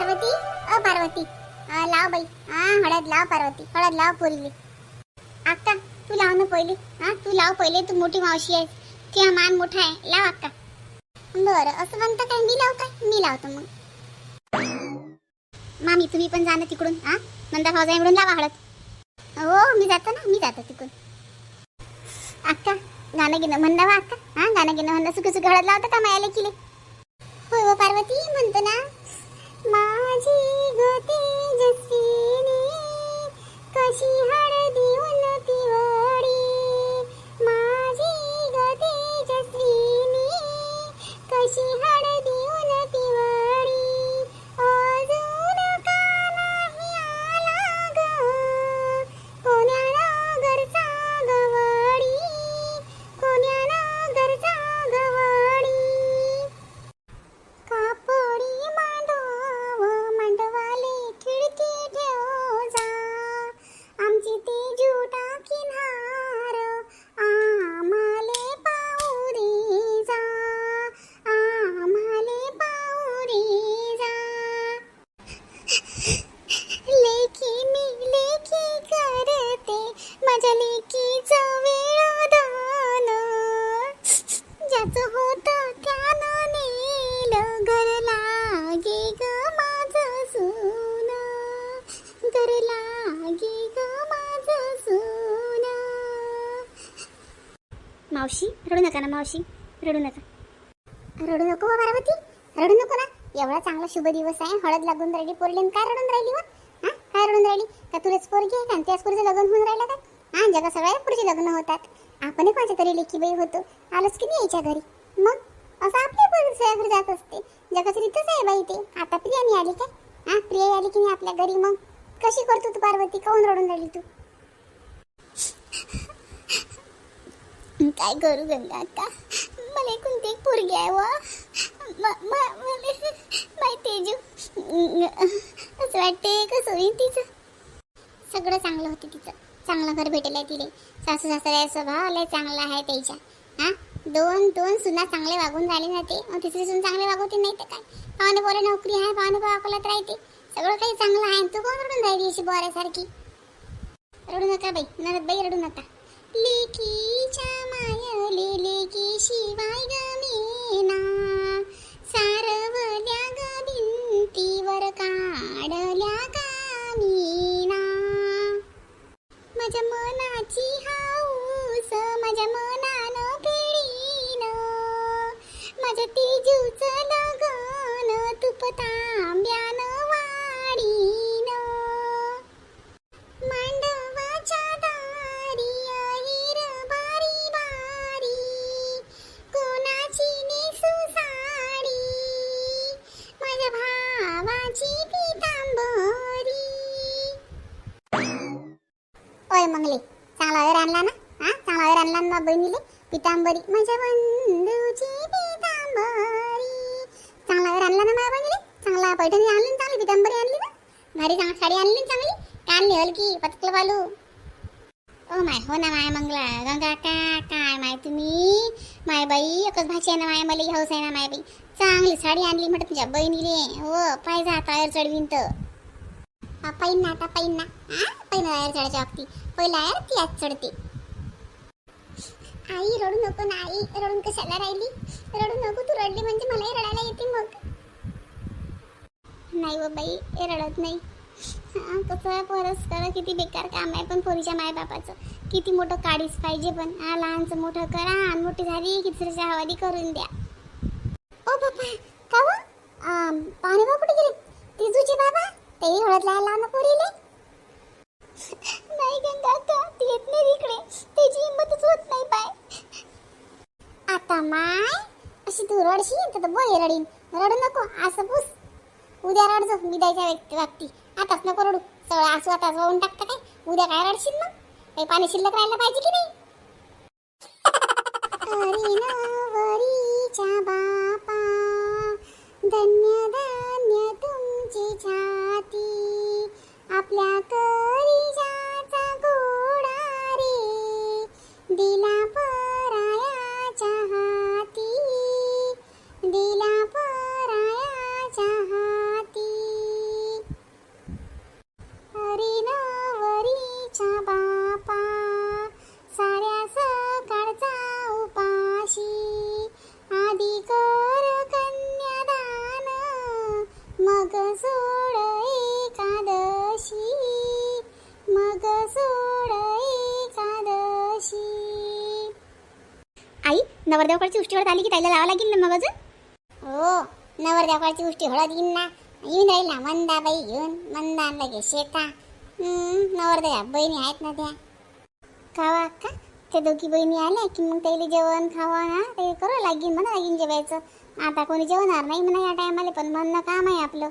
पार्वती? अ पार्वती. लाव बाई. हा हळद लाव पार्वती. हळद लाव पोरीले. अक्का तू लाव ना पहिले. हा तू लाव पहिले तू मोठी मावशी आहेस. तिला मान मोठा आहे. लाव अक्का बरं असं म्हणता काय? मी लाव काय? मी लावतो मग. मामी तुम्ही पण जा ना तिकडून. हा नंदा भाऊजा मिळून लावा हळद. हो मी जातो ना. मी जातो तिकडून. अक्का गाणं गिणं म्हणणं वा अक्का हा गाणं गिणं म्हणणं सुख सुख हळद लावतं का मायाला किले होय हो पार्वती म्हणतो ना. माझी ग तेजस्विनी कशी हळदी लेखी मी लेखी करते. माझ्या लेखीचं वेळदान. ज्याचं होतं त्यानं नेलं. घर लागे ग माझं सून. घर लागे ग माझं सून. मावशी रडू नका ना मावशी. रडू नका. रडू नको हो पार्वती. रडू नको ना. एवढा चांगला शुभ दिवस आहे. हळद लागून राहिली पोरली काय रडून राहिली वा? हा? काय रडून राहिली? का तुलाच पोरगी आहे का त्याच पोरीचं लग्न होऊन राहिलं का? हा? जगा सगळ्या पुढचे लग्न होतात. आपण कोणाच्या तरी लेखी बाई होतो. आलोच की नाही यायच्या घरी? मग? असं आपल्या पोरी घरी जात असते. जगाचं रीतच आहे बाई ते. आता प्रियानी आली काय? हा? प्रिया आली की नाही आपल्या घरी मग? कशी करतो तू पार्वती? काऊन रडून राहिली तू? काय करू गंगा आता? मला कोणती एक पोरगी आहे व. म- तेजू. असं वाटते कसं होईल तिचं? सगळं चांगलं होतं तिचं. चांगलं घर भेटेल आहे तिले. सासू सासऱ्या स्वभाव लय चांगला आहे त्याच्या हा? दोन दोन सुना चांगले वागून राहिले ना ते. मग तिसरी सून चांगले वागवते नाही तर काय? पाहुणे बोला नोकरी आहे पाहुणे भाव अकोल्यात राहते. सगळं काही चांगलं आहे. तू कोण रडून राहिली अशी बोऱ्यासारखी? रडू नका बाई. नरद बाई रडू नका. लेकीच्या मायले लेकी शिवाय गमेना सारवल्या ग भिंतीवर काढल्या कामीना माझ्या मनाची हाऊस माझ्या मनानं पेळीन माझ्या ती बहिणीले. पितांबरी. माझ्या बंधूची पितांबरी. चांगला वेळ आणला ना माझ्या बहिणीले? चांगला पैठणी आणली ना चांगली पितांबरी आणली ना? भारी चांगली साडी आणली ना चांगली. कान नेहल की पतकल बालू? ओ माय हो ना माय मंगला. गंगा का काय माय तुम्ही? माय बाई एकच भाषा आहे ना माय मला हौस आहे ना माय बाई. चांगली साडी आणली म्हटलं तुझ्या बहिणीले. हो पाहिजे आता आयर चढवीन तर. हा, पाहिन ना आता पाहिन ना. हा पाहिन आयर चढायच्या बाबतीत. पहिला आयर ती आज चढते. आई रडू नको ना आई रडून कशाला राहिली? रडू नको तू रडली म्हणजे मलाही रडायला येते मग. नाही व बाई हे रडत नाही. कसं परस करा किती बेकार काम आहे पण पोरीच्या मायबापाचं. किती मोठं काढीच पाहिजे पण. हा लहानचं मोठं करा आणि मोठी झाली की दुसऱ्याच्या हवाली करून द्या. ओ बाबा का हो? पाहुणे बाबा कुठे गेले? तिजूचे बाबा तेही हळद लावायला नको पोरीले नाही गंगा का ती येत नाही इकडे त्याची हिंमतच होत नाही पाय आता माय अशी तू रडशील तर बोय रडीन रडू नको असं पुस उद्या मी द्यायच्या व्यक्ती व्यक्ती. आताच नको रडू. सगळं आसू आताच वाहून टाकतं काय? उद्या काय रडशील मग? काही पाणी शिल्लक राहिलं पाहिजे की नाही? नवरदेवकडची उष्टी हळद आली की त्याला लावा लागेल ना मग अजून? हो नवरदेवकडची उष्टी हळद येईन ना. येऊन राहील ना. मंदाबाई घेऊन मंदा आणला घे शेता. नवरदेवा बहिणी आहेत ना त्या. खावा का त्या दोघी बहिणी आल्या की मग त्याला जेवण खावा ना ते करावं लागेल म्हणा लागेल जेवायचं. आता कोणी जेवणार नाही म्हणा या टायमाला पण म्हणणं काम आहे आपलं.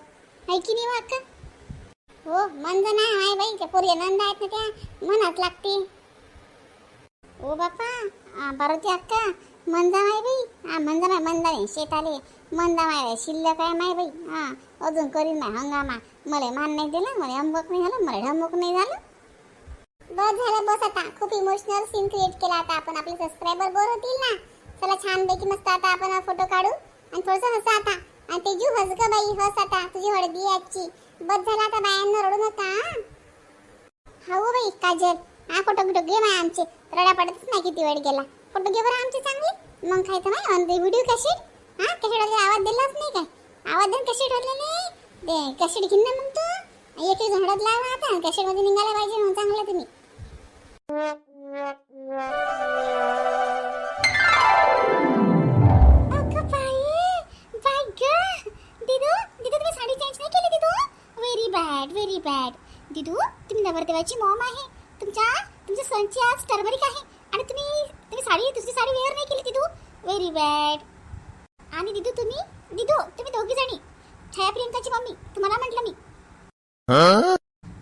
आहे की नाही हो वा हो मंद ना आहे बाई. त्या पोरी नंद आहेत ना त्या. मनात लागते. हो ओ बापा आ, पार्वती अक्का. मंदा माय बाई? हा मंदा माय मंदा नाही शेताले. मंदा माय शिल्लक आहे माय बाई. हा अजून करीन माय हंगामा. मला मान नाही दिला मला अंबक नाही झालं मला ढंबक नाही झालं. बस झालं बस आता. खूप इमोशनल सीन क्रिएट केला आता आपण. आपले सबस्क्रायबर बोर होतील ना. चला छान पैकी मस्त आता आपण फोटो काढू. आणि थोडंसं हसा आता. आणि तेजू हस ग बाई हस आता. तुझी हळदी आजची. बस झाला आता बायांना रडू नका हा. हा हो बाई काजल. हा फोटो घे माय आमचे. रडा पडतच नाही किती वेळ गेला. फोटो घे बरं आमचे चांगले. मग काय तर माय व्हिडिओ कॅसेट हा कॅसेट आवाज दिलाच नाही काय? आवाज देऊन कॅसेट नाही ते कॅसेट घेऊन ना मग तू. एक झाडात लावा आता कॅसेटमध्ये निघायला पाहिजे मग चांगलं तुम्ही. तुम्ही साडी व्हेरी बॅड व्हेरी बॅड दिदू तुम्ही नवरदेवाची मॉम आहे. तुमच्या तुमच्या सणची आज टर्मरिक आहे. आणि तुम्ही आपली साडी दुसरी साडी वेअर नाही केली दिदू व्हेरी बॅड आणि दिदू तुम्ही? दिदू तुम्ही दोघी जणी. छाया प्रियंकाची मम्मी. तुम्हाला म्हटलं मी.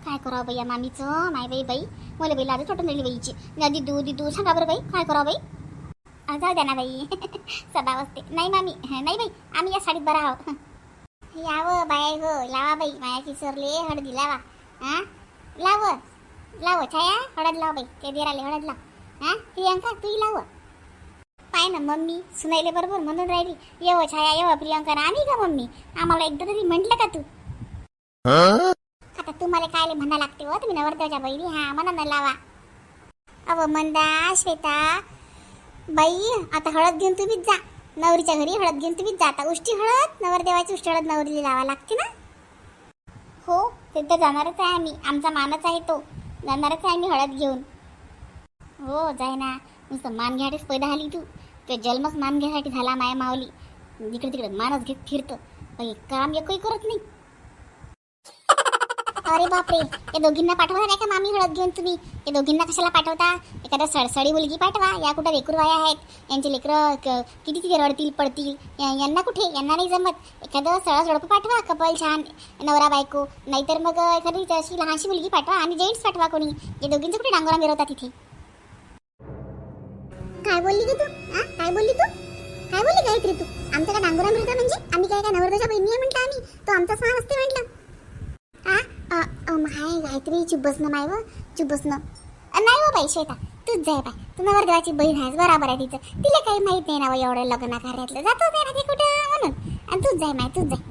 काय करावं बाई या मामीचं? माय बाई बाई. मला बाई लाजच वाटून राहिली बाईची. ना दिदू दिदू सांगा बरं बाई. काय करावं बाई? जाऊ द्या ना बाई. सदा असते नाही मामी. नाही बाई. आम्ही या साडीत बरं आहोत. यावं बाय ग. लावा बाई. माया किसरले हळदी लावा. हा लाव. लाव छाया. हळद लाव बाई. ते दिराले हळद लाव. हा? प्रियांका तूही लाव. पाय ना मम्मी. सुनायले बरोबर म्हणून राहिली. येव छाया येव प्रियांका आम्ही का मम्मी? आम्हाला एकदा तरी म्हटलं का तू? आता तुम्हाला काय म्हणा लागते हो? तुम्ही नवरदेवाच्या बहिणी हा म्हणा ना लावा. अव मंदा श्वेता. बाई आता हळद घेऊन तुम्हीच जा. नवरीच्या घरी हळद घेऊन तुम्हीच जा. आता उष्टी हळद नवरदेवाची उष्टी हळद नवरीला लावा लागते ना? हो ते तर जाणारच आहे आम्ही. आमचा मानच आहे तो. जाणारच आहे आम्ही हळद घेऊन. हो जाय ना नुसतं मान घ्यायच पैदा झाली तू. ते जन्मच मान घ्यायसाठी झाला माया मावली इकडे तिकडे मानच घेत फिरतं. बाई काम एकही करत नाही. अरे बापरे या दोघींना पाठवता नाही का मामी हळद घेऊन तुम्ही? या दोघींना कशाला पाठवता? एखाद्या सडसडी मुलगी पाठवा. या कुठं लेकरूबाया आहेत? यांचे लेकरं क- किती किती रडतील पडतील? यांना कुठे? यांना नाही जमत. एखादं सळा झडप पाठवा कपल छान नवरा बायको. नाहीतर मग एखादी अशी लहानशी मुलगी पाठवा आणि जेंट्स पाठवा कोणी. या दोघींचं कुठे डांगोरा मिरवता तिथे? काय बोलली की तू? हा? काय बोलली तू? काय बोलली गायत्री तू? आमच्या काय डांगोरा मिरवता म्हणजे आम्ही काय काय नवरदेवच्या बहिणी आहे म्हटलं आम्ही? तो आमचा सहा असते म्हटलं. आ? माय गायत्री चुप बसणं माय व चुप बसणं नाही व बाई श्वेता तूच जाय बाय. तू नवरदेवाची बहीण आहेस बराबर आहे तिचं. तिला काही माहीत नाही ना एवढं लग्न कार्यातलं. जातो नाही ना ते कुठं? म्हणून. आणि तूच जाय माय तूच जाय.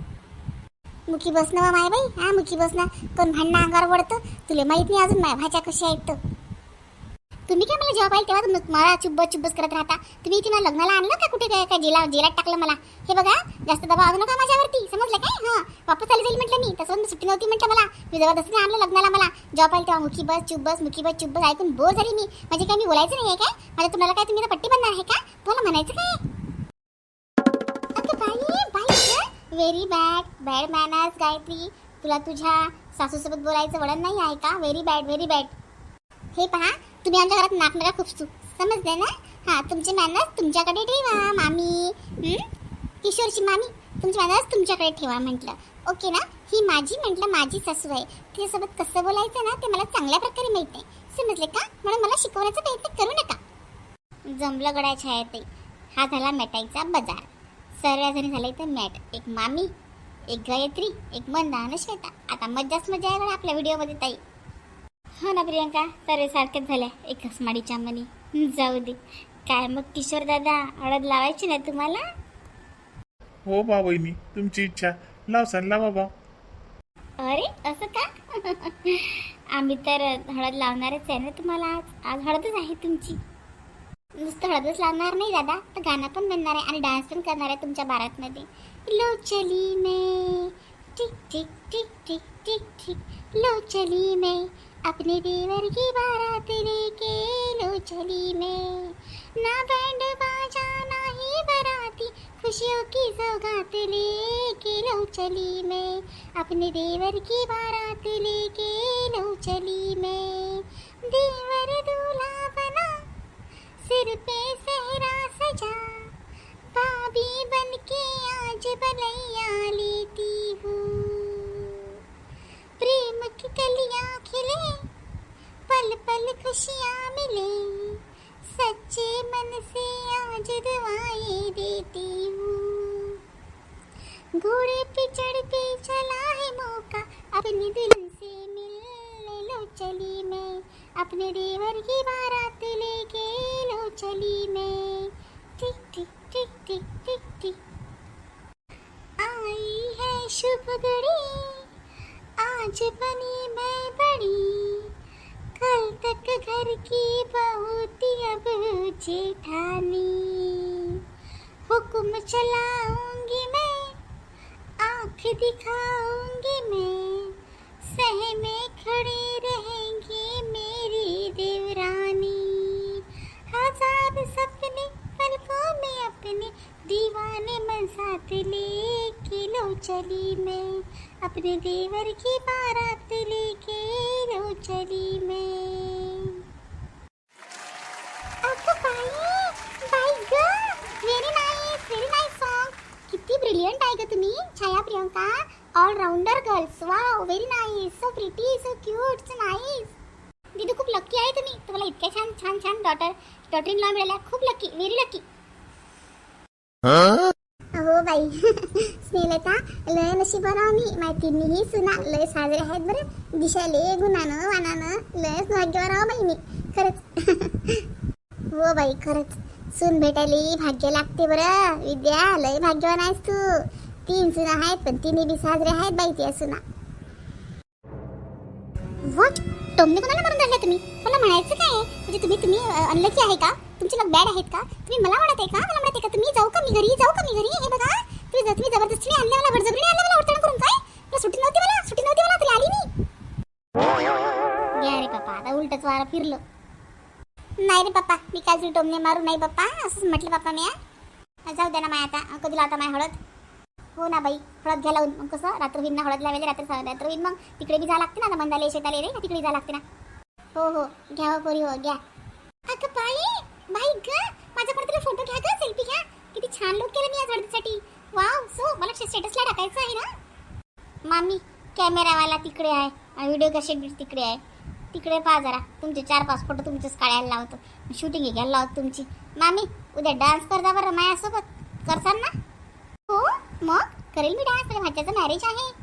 मुखी बसणं व माय बाई. हा मुखी बसणं. कोण भांडणं अंगावर पडतं तुला माहीत नाही अजून माय भाच्या कशा आहेत तर तुम्ही काय मला जेव्हा पाहिजे तेव्हा तुम्ही मला चुब्बस चुब्बस करत राहता? तुम्ही इथे मला लग्नाला आणलं का कुठे? काय काय जेला जेलात टाकलं मला? हे बघा जास्त दबाव आणू नका माझ्यावरती. समजलं काय? हां. वापस आली जाईल म्हटलं मी. तसं सुट्टी नव्हती म्हटलं मला. मी जबरदस्तीने आणलं लग्नाला मला. जेव्हा पाहिजे तेव्हा मुखी बस चुब्बस मुखी बस चुब्बस. ऐकून बोर झाली मी. म्हणजे काय मी बोलायचं नाही आहे काय? माझ्या तुम्हाला काय तुम्ही पट्टी बनणार आहे का? तुम्हाला म्हणायचं काय? Very bad bad manners Gayatri. तुला तुझ्या सासूसोबत बोलायचं वळण नाही आहे का? व्हेरी बॅड व्हेरी बॅड हे पहा तुम्ही आमच्या घरात नाक नका चूक समजले ना? हा तुमचे मॅनर्स तुमच्याकडे ठेवा मामी. किशोरची मामी तुमचे मॅनर्स तुमच्याकडे ठेवा म्हटलं. ओके ना? ही माझी म्हटलं माझी सासू आहे. तिच्यासोबत कसं बोलायचं ना ते मला चांगल्या प्रकारे माहीत आहे समजले का? म्हणून मला शिकवण्याचा प्रयत्न करू नका. जमलं गडायच्या आहे ते हा झाला मॅटाईचा बाजार. सर्व जणी झालं इथं मॅट. एक मामी एक गायत्री एक मंदा आणि श्वेता. आता मज्जाच मजा आहे आपल्या व्हिडिओमध्ये ताई. हो ना प्रियंका सर्व सारखेच झाल्या. एकच माडीच्या मनी जाऊ दे. काय मग किशोर दादा हळद लावायची ना तुम्हाला? हो बा तुमची इच्छा. लावसान लावा बा. अरे असं का? आम्ही तर हळद लावणारच आहे ना तुम्हाला आज. आज हळदच आहे तुमची. नुसतं हळदच लावणार नाही दादा. तर गाणं पण म्हणणार आहे आणि डान्स पण करणार आहे तुमच्या बारातमध्ये. लो चली मैं. टिक टिक टिक टिक टिक टिक. लो चली मैं. अपने देवर की बारात लेके लो चली मैं। ना बैंड बाजा ना ही बराती खुशियों की सौगात लेके लो चली मैं। अपने देवर की बारात लेके लो चली मैं। अपने देवर की बारात लेके लो चली मैं। टिक टिक टिक टिक टिक टिक। आई है शुभ घड़ी, आज बनी मैं बड़ी। कल तक घर की बहू थी अब जेठानी। हुक्म चलाऊँगी मैं, आँख दिखाऊँगी मैं। सह में खड़ी रहेंगी अपने दीवाने मन साथ लेके लो चली मैं। अपने देवर की बारात लेके लो चली मैं। अगं बाई बाई ग very nice very nice song किती brilliant Chhaya Priyanka. All rounder girls so so cute so दीदी खूप आहे तुम्ही। तुम्हाला इतक्या छान छान छान डॉटर डॉटर इन लॉ मिळाल्या, खूप लक्की व्हेरी लक्की हो बाई स्नेहलता लय नशिबाराव मी. माहितीही सुना लय साजरे आहेत बरं. दिशाले गुणानं वानानं लयच भाग्यवराव बाई मी खरंच. हो बाई खरंच. सून भेटायला भाग्य लागते बरं. विद्या लय भाग्यवान आहेस तू. तीन सुना आहेत पण तिने बी साजरे आहेत बाई त्या सुना. वॉट टोमने कोणाला मारून राहिला तुम्ही? मला म्हणायचं काय? म्हणजे तुम्ही तुम्ही अनलकी आहे का? तुमचे लोक बॅड आहेत का? तुम्ही मला म्हणत आहे का? मला म्हणत आहे का? तुम्ही जाऊ का मी घरी? जाऊ का मी घरी? हे बघा. तुम्ही तुम्ही जबरदस्तीने आणले मला बडजबरीने आणलं मला उडताना करून काय? मला सुट्टी नव्हती मला? सुट्टी नव्हती मला? तरी आली मी? अरे पप्पा आता उलटच वारा फिरलो. नाही रे पप्पा मी काय टोमने मारू नाही पप्पा असंच म्हटलं पप्पा मी जाऊ द्या ना माय आता कधी लावता माय हळद. हो ना बाई हळद घ्या लावून. मग कसं? रात्र होईन ना हळद लावायला रात्र रात्र होईन मग. तिकडे बी जा लागते ना मंदाले शेताले रे तिकडे जा लागते ना. हो हो घ्या हो पोरी हो घ्या. अगं बाई ग माझा कोणतरी फोटो घ्या ग सेल्फी घ्या किती छान लुक केलं मी आज हळदीसाठी वाव सो मला स्टेटसला टाकायचं आहे ना मामी कॅमेरावाला तिकडे आहे आणि व्हिडिओ कसे तिकडे आहे. तिकडे पहा जरा तुमचे चार पाच फोटो तुमचेच काढायला लावतो. शूटिंग घ्यायला लावतो तुमची. मामी उद्या डान्स करता बरं माझ्यासोबत. करसान ना? हो मग? करेल मी डान्स माझ्याचं मॅरेज आहे.